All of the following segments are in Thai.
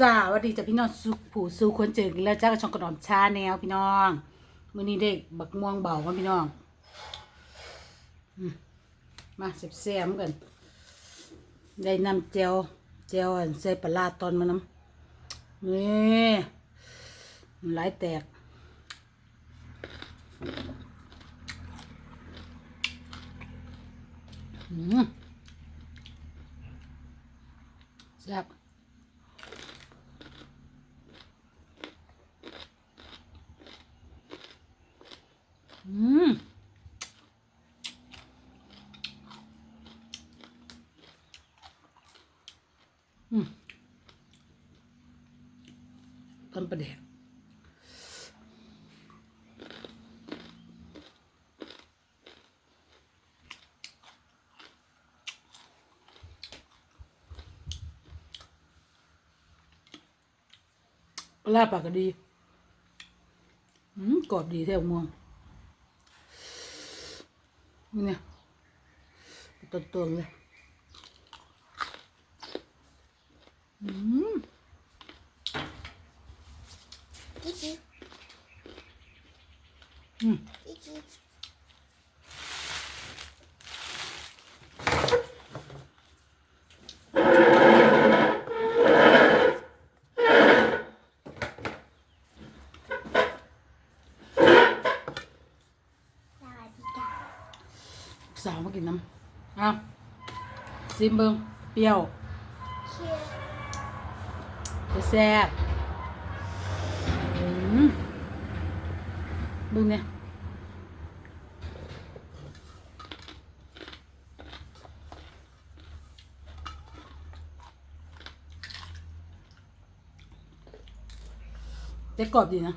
สวัสดีจ้ะพี่น้องสุผู้สู่คนเจอกันแล้วจ้ากับช่องกระดอมชาแนวพี่น้องมื้อนี้เด็กบักม่วงเบากันพี่น้องมาเสียบๆกันได้นำเจียวเจียวอันใส่ปลาตอนมาน้ำนี่หลายแตกอืมแซ่บอืมอืม ต้นประเดกลาบปากก็ดีอืมกรอบดีแท้ม่วงเนี่ยต้นตัวๆเลย อืม Iki, อืม iki. สวัสดีค่ะสาวมากินน้ำอ้าวซิมเบิงเปรี้ยว จะแซ่บอืมเบึงเนี่ยแต่กรอบดีนะ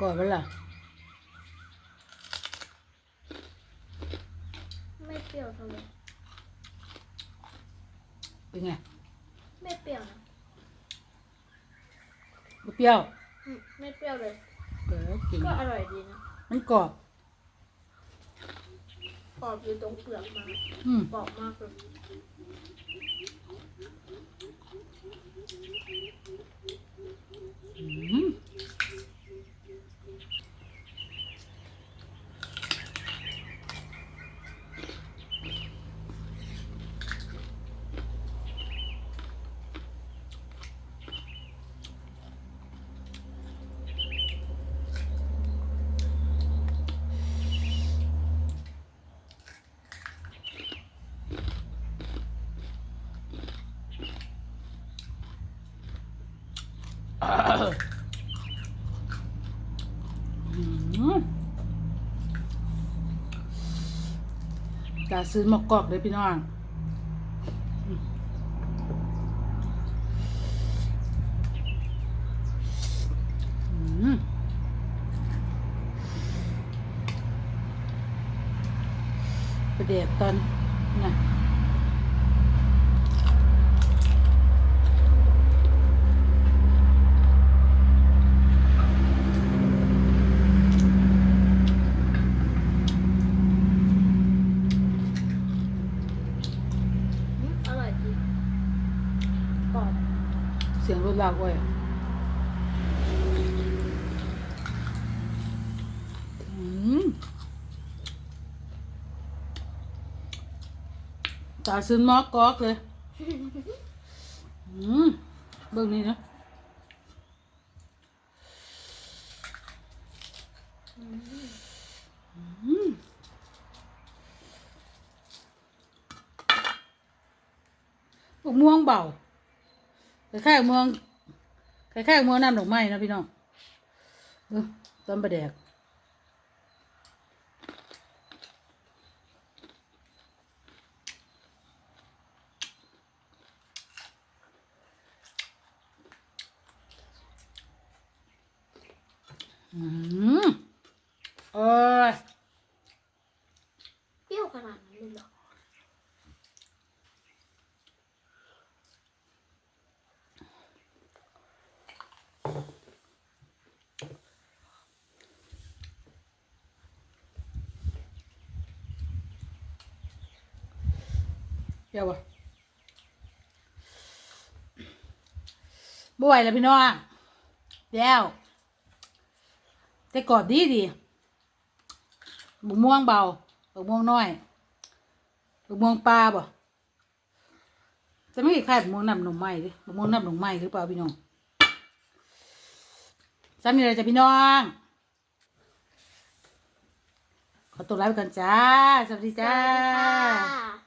กรอบไปละไม่เปรี้ยวเท่าไหร่ เป็นไงไม่เปรี้ยวนะบ่เปรี้ยวอืมไม่เปรี้ยวเลย เออกินก็อร่อยดีนะมันกรอบ กรอบอยู่ตรงเปลือกมันอืม กรอบมากเลย อืม อืมตาซื้อมากอกเลยพี่น้องประเดี๋ยวตอนน่ะ อืมอร่อยดี กรอบเสียงรถลากไว้อะอืมตาซื้อมอกก๊อกเลยอืมเบิ่งนี่นะอืมพวกม่วงเบา คล้ายๆม่วงคล้ายๆม่วงน้ำดอกไม้นะพี่น้องต้นประแดกอืม เดียวบ่ไหวแล้วพี่น้องแล้วแต่กอบดีดีบุกม่วงเบาบุกม่วงน้อยบุกม่วงปลาบ่จะไม่คล้ค่บุกม่วงน้ำหนุ่มใหม่ดิบุกม่วงน้ำหนุ่มใหม่หรือเปล่าพี่น้องจำมีอะไรจะพี่น้อง ขอตัวลาไปก่อนจ้า สวัสดีจ้า